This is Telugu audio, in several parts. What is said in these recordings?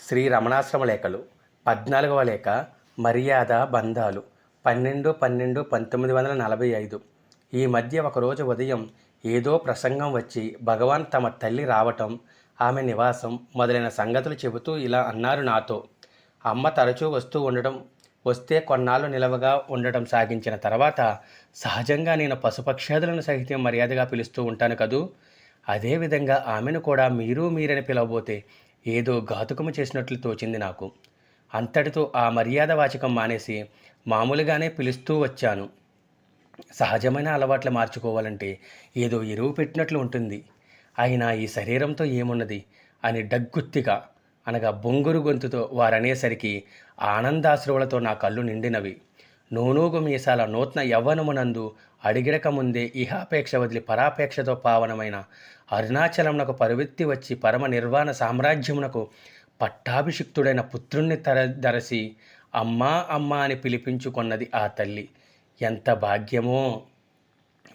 శ్రీ రమణాశ్రమ లేఖలు పద్నాలుగవ లేఖ మర్యాద బంధాలు పన్నెండు పన్నెండు పంతొమ్మిది వందల నలభై ఐదు. ఈ మధ్య ఒకరోజు ఉదయం ఏదో ప్రసంగం వచ్చి భగవాన్ తమ తల్లి రావటం ఆమె నివాసం మొదలైన సంగతులు చెబుతూ ఇలా అన్నారు నాతో. అమ్మ తరచూ వస్తూ ఉండడం వస్తే కొన్నాళ్ళు నిలవగా ఉండటం సాగించిన తర్వాత సహజంగా నేను పశుపక్షాదులను సహితం మర్యాదగా పిలుస్తూ ఉంటాను కదూ? అదేవిధంగా ఆమెను కూడా మీరు మీరని పిలవబోతే ఏదో ఘాతుకము చేసినట్లు తోచింది నాకు. అంతటితో ఆ మర్యాద వాచకం మానేసి మామూలుగానే పిలుస్తూ వచ్చాను. సహజమైన అలవాట్లు మార్చుకోవాలంటే ఏదో ఎరువు పెట్టినట్లు ఉంటుంది. అయినా ఈ శరీరంతో ఏమున్నది? అని డగ్గుత్తిగా అనగా బొంగురు గొంతుతో వారనేసరికి ఆనందాశ్రువులతో నా కళ్ళు నిండినవి. నూనూగు మీసాల నూతన యవ్వనమునందు అడిగిడక ముందే ఇహాపేక్ష వదిలి పరాపేక్షతో పావనమైన అరుణాచలమునకు పరువెత్తి వచ్చి పరమ నిర్వాణ సామ్రాజ్యమునకు పట్టాభిషిక్తుడైన పుత్రుణ్ణి తర దరసి అమ్మా అమ్మా అని పిలిపించుకున్నది ఆ తల్లి. ఎంత భాగ్యమో!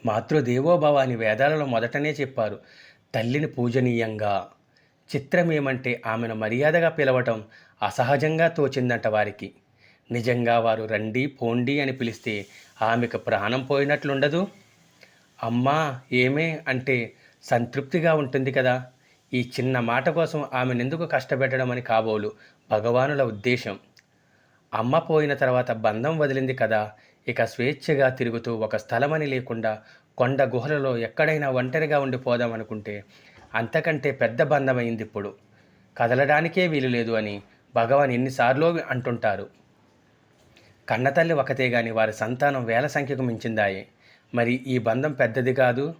మాతృదేవోభవ అని వేదాలలో మొదటనే చెప్పారు తల్లిని పూజనీయంగా. చిత్రమేమంటే ఆమెను మర్యాదగా పిలవటం అసహజంగా తోచిందంట వారికి. నిజంగా వారు రండి పోండి అని పిలిస్తే ఆమెకు ప్రాణం పోయినట్లుండదు. అమ్మా ఏమే? అంటే సంతృప్తిగా ఉంటుంది కదా. ఈ చిన్న మాట కోసం ఆమెనెందుకు కష్టపెట్టడం అని కాబోలు భగవానుల ఉద్దేశం. అమ్మ పోయిన తర్వాత బంధం వదిలింది కదా. ఇక స్వేచ్ఛగా తిరుగుతూ ఒక స్థలమని లేకుండా కొండ గుహలలో ఎక్కడైనా ఒంటరిగా ఉండిపోదాం అనుకుంటే అంతకంటే పెద్ద బంధమైంది ఇప్పుడు. కదలడానికే వీలు లేదు అని భగవాన్ ఎన్నిసార్లు అంటుంటారు. కన్నతల్లి ఒకతే గాని వారి సంతానం వేల సంఖ్యకు మించిందాయి. మరి ఈ బంధం పెద్దది కాదు.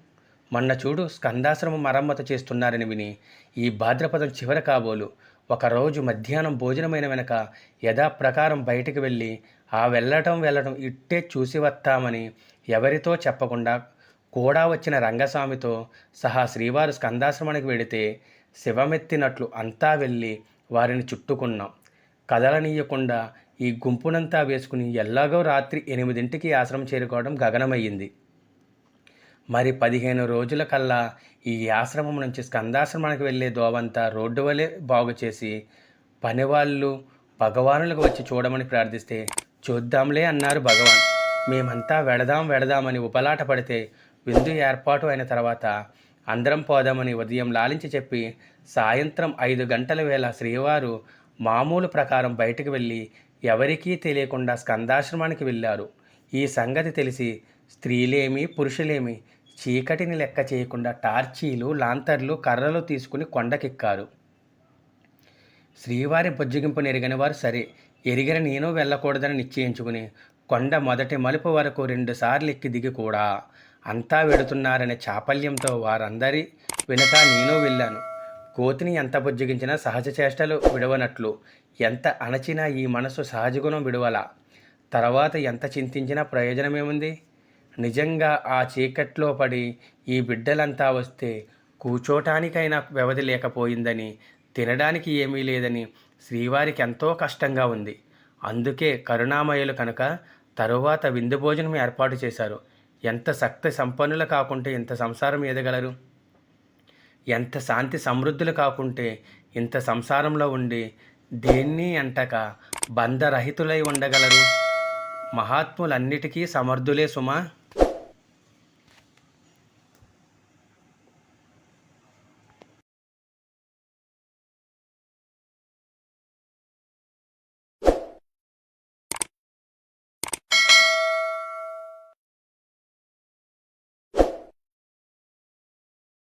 మొన్న చూడు స్కందాశ్రమం మరమ్మతు చేస్తున్నారని విని ఈ భాద్రపదం చివర కాబోలు. ఒకరోజు మధ్యాహ్నం భోజనమైన వెనక యథాప్రకారం బయటికి వెళ్ళి ఆ వెళ్ళటం వెళ్ళటం ఇట్టే చూసి వస్తామని ఎవరితో చెప్పకుండా కూడా వచ్చిన రంగస్వామితో సహా శ్రీవారు స్కందాశ్రమానికి వెడితే శివమెత్తినట్లు అంతా వెళ్ళి వారిని చుట్టుకున్నాం. కదలనీయకుండా ఈ గుంపునంతా వేసుకుని ఎల్లాగో రాత్రి ఎనిమిదింటికి ఆశ్రమం చేరుకోవడం గగనమయ్యింది. మరి పదిహేను రోజుల కల్లా ఈ ఆశ్రమం నుంచి స్కందాశ్రమానికి వెళ్ళే దోవంతా రోడ్డు వలె బాగు చేసి పనివాళ్ళు భగవానులకు వచ్చి చూడమని ప్రార్థిస్తే చూద్దాంలే అన్నారు భగవాన్. మేమంతా వెడదాం వెడదామని ఉపలాట పడితే విందు ఏర్పాటు అయిన తర్వాత అందరం పోదామని ఉదయం లాలించి చెప్పి సాయంత్రం ఐదు గంటల వేళ శ్రీవారు మామూలు ప్రకారం బయటకు వెళ్ళి ఎవరికీ తెలియకుండా స్కందాశ్రమానికి వెళ్ళారు. ఈ సంగతి తెలిసి స్త్రీలేమి పురుషులేమి చీకటిని లెక్క చేయకుండా టార్చీలు లాంతర్లు కర్రలు తీసుకుని కొండకెక్కారు. శ్రీవారి బుజ్జగింపును ఎరిగిన వారు సరే ఎరిగిన నేను వెళ్ళకూడదని నిశ్చయించుకుని కొండ మొదటి మలుపు వరకు రెండుసార్లు ఎక్కి దిగి కూడా అంతా వెడుతున్నారనే చాపల్యంతో వారందరి వెనుక నేను వెళ్ళాను. కోతిని ఎంత బుజ్జగించినా సహజ చేష్టలు విడవనట్లు. ఎంత అణచినా ఈ మనసు సహజగుణం విడవల. తర్వాత ఎంత చింతించినా ప్రయోజనమేముంది? నిజంగా ఆ చీకట్లో పడి ఈ బిడ్డలంతా వస్తే కూర్చోటానికైనా వ్యవధి లేకపోయిందని తినడానికి ఏమీ లేదని శ్రీవారికి ఎంతో కష్టంగా ఉంది. అందుకే కరుణామయులు కనుక తరువాత విందు భోజనం ఏర్పాటు చేశారు. ఎంత శక్తి సంపన్నులు కాకుంటే ఇంత సంసారం ఎదగలరు ఎంత శాంతి సమృద్ధులు కాకుంటే ఇంత సంసారంలో ఉండి దేన్ని అంటక బంధరహితులై ఉండగలరు? మహాత్ములన్నిటికీ సమర్థులే సుమా.